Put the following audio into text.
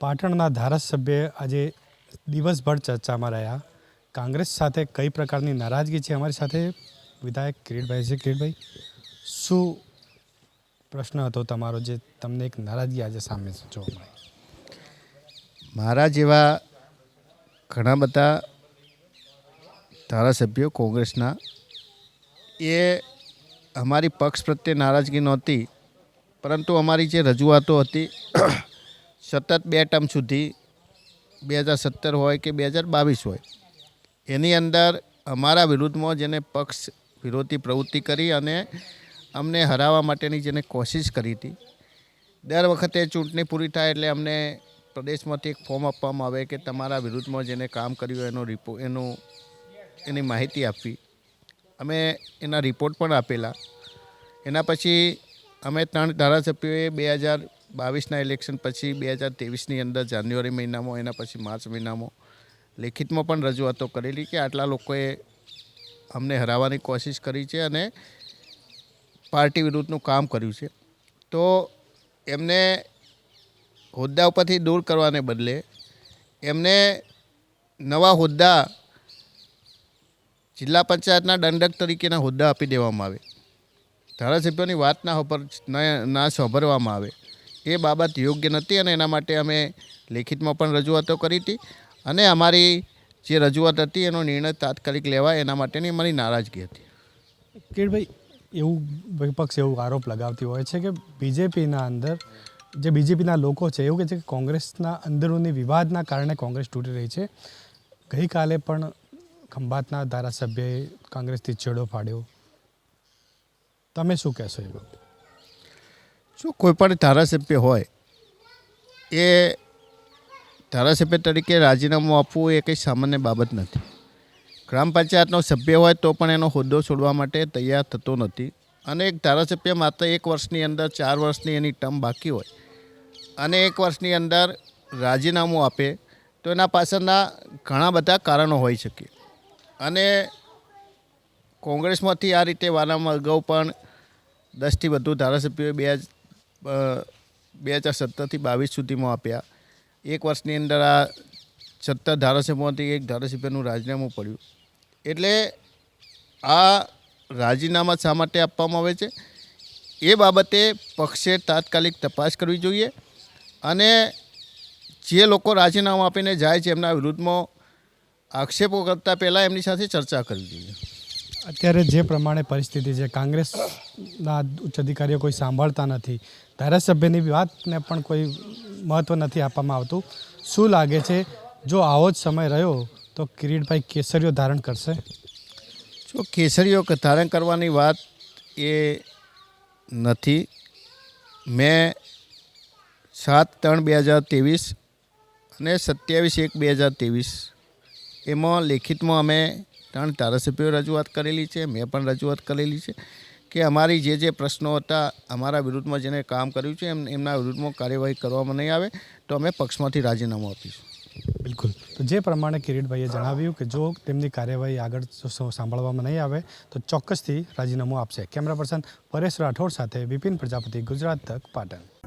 પાટણના ધારાસભ્ય આજે દિવસભર ચર્ચામાં રહ્યા. કોંગ્રેસ સાથે કઈ પ્રકારની નારાજગી છે અમારી સાથે? વિધાયક કિરીટભાઈ છે. કિરીટભાઈ, શું પ્રશ્ન હતો તમારો જે તમને એક નારાજગી આજે સામે જોવા મળી? મારા જેવા ઘણા બધા ધારાસભ્યો કોંગ્રેસના, એ અમારી પક્ષ પ્રત્યે નારાજગી નહોતી, પરંતુ અમારી જે રજૂઆતો હતી સતત બે ટર્મ સુધી બે હજાર સત્તર હોય કે બે હજાર બાવીસ હોય, એની અંદર અમારા વિરુદ્ધમાં જેને પક્ષ વિરોધી પ્રવૃત્તિ કરી અને અમને હરાવવા માટેની જેને કોશિશ કરી હતી, દર વખતે ચૂંટણી પૂરી થાય એટલે અમને પ્રદેશમાંથી એક ફોર્મ આપવામાં આવે કે તમારા વિરુદ્ધમાં જેને કામ કર્યું એનો રિપો, એનું, એની માહિતી આપવી. અમે એના રિપોર્ટ પણ આપેલા. એના પછી અમે ત્રણ ધારાસભ્યોએ બે હજાર બાવીસના ઇલેક્શન પછી બે હજાર ત્રેવીસની અંદર જાન્યુઆરી મહિનામાં, એના પછી માર્ચ મહિનામાં લેખિતમાં પણ રજૂઆતો કરેલી કે આટલા લોકોએ અમને હરાવવાની કોશિશ કરી છે અને પાર્ટી વિરુદ્ધનું કામ કર્યું છે. તો એમને હોદ્દા ઉપરથી દૂર કરવાને બદલે એમને નવા હોદ્દા જિલ્લા પંચાયતના દંડક તરીકેના હોદ્દા આપી દેવામાં આવે. ધારાસભ્યોની વાત ના ઉપર ના સાંભળવામાં આવે. એ બાબત યોગ્ય નથી અને એના માટે અમે લેખિતમાં પણ રજૂઆતો કરી હતી. અને અમારી જે રજૂઆત હતી એનો નિર્ણય તાત્કાલિક લેવાય એના માટેની અમારી નારાજગી હતી. કિરીટભાઈ, એવું વિપક્ષ એવું આરોપ લગાવતી હોય છે કે બીજેપીના અંદર, જે બીજેપીના લોકો છે, એવું કહે છે કે કોંગ્રેસના અંદરૂની વિવાદના કારણે કોંગ્રેસ તૂટી રહી છે. ગઈકાલે પણ ખંભાતના ધારાસભ્યએ કોંગ્રેસથી છેડો ફાડ્યો. તમે શું કહેશો એ બાબતે? જો કોઈ પણ ધારાસભ્ય હોય, એ ધારાસભ્ય તરીકે રાજીનામું આપવું એ કંઈ સામાન્ય બાબત નથી. ગ્રામ પંચાયતનો સભ્ય હોય તો પણ એનો હોદ્દો છોડવા માટે તૈયાર થતો નથી. અને એક ધારાસભ્ય માત્ર એક વર્ષની અંદર, ચાર વર્ષની એની ટર્મ બાકી હોય અને એક વર્ષની અંદર રાજીનામું આપે, તો એના પાછળના ઘણા બધા કારણો હોઈ શકે. અને કોંગ્રેસમાંથી આ રીતે વારંવાર અગાઉ પણ દસથી વધુ ધારાસભ્યોએ બે બે હજાર સત્તરથી બાવીસ સુધીમાં આપ્યા. એક વર્ષની અંદર આ સત્તર ધારાસભ્યોમાંથી એક ધારાસભ્યનું રાજીનામું પડ્યું. એટલે આ રાજીનામા શા માટે આપવામાં આવે છે? એ બાબતે પક્ષે તાત્કાલિક તપાસ કરવી જોઈએ અને જે લોકો રાજીનામું આપીને જાય છે એમના વિરુદ્ધમાં આક્ષેપો કરતાં પહેલાં એમની સાથે ચર્ચા કરવી જોઈએ. અત્યારે જે પ્રમાણે પરિસ્થિતિ છે, કોંગ્રેસના ઉચ્ચ અધિકારીઓ કોઈ સાંભળતા નથી. ધારાસભ્યની વાતને પણ કોઈ મહત્ત્વ નથી આપવામાં આવતું. શું લાગે છે, જો આવો જ સમય રહ્યો, તો કિરીટભાઈ કેસરીઓ ધારણ કરશે? જો કેસરીઓ ધારણ કરવાની વાત એ નથી. મેં સાત ત્રણ બે હજાર ત્રેવીસ અને સત્યાવીસ એક બે હજાર ત્રેવીસ એમાં લેખિતમાં અમે ત્રણ ધારાસભ્યોએ રજૂઆત કરેલી છે, મેં પણ રજૂઆત કરેલી છે કે અમારી જે જે પ્રશ્નો હતા અમારા વિરુદ્ધમાં જેને કામ કર્યું છે, એમ એમના વિરુદ્ધમાં કાર્યવાહી કરવામાં નહીં આવે તો અમે પક્ષમાંથી રાજીનામું આપીશું. બિલકુલ. તો જે પ્રમાણે કિરીટભાઈએ જણાવ્યું કે જો તેમની કાર્યવાહી આગળ સાંભળવામાં નહીં આવે તો ચોક્કસથી રાજીનામું આપશે. કેમેરા પર્સન પરેશ રાઠોડ સાથે વિપિન પ્રજાપતિ, ગુજરાત તક, પાટણ.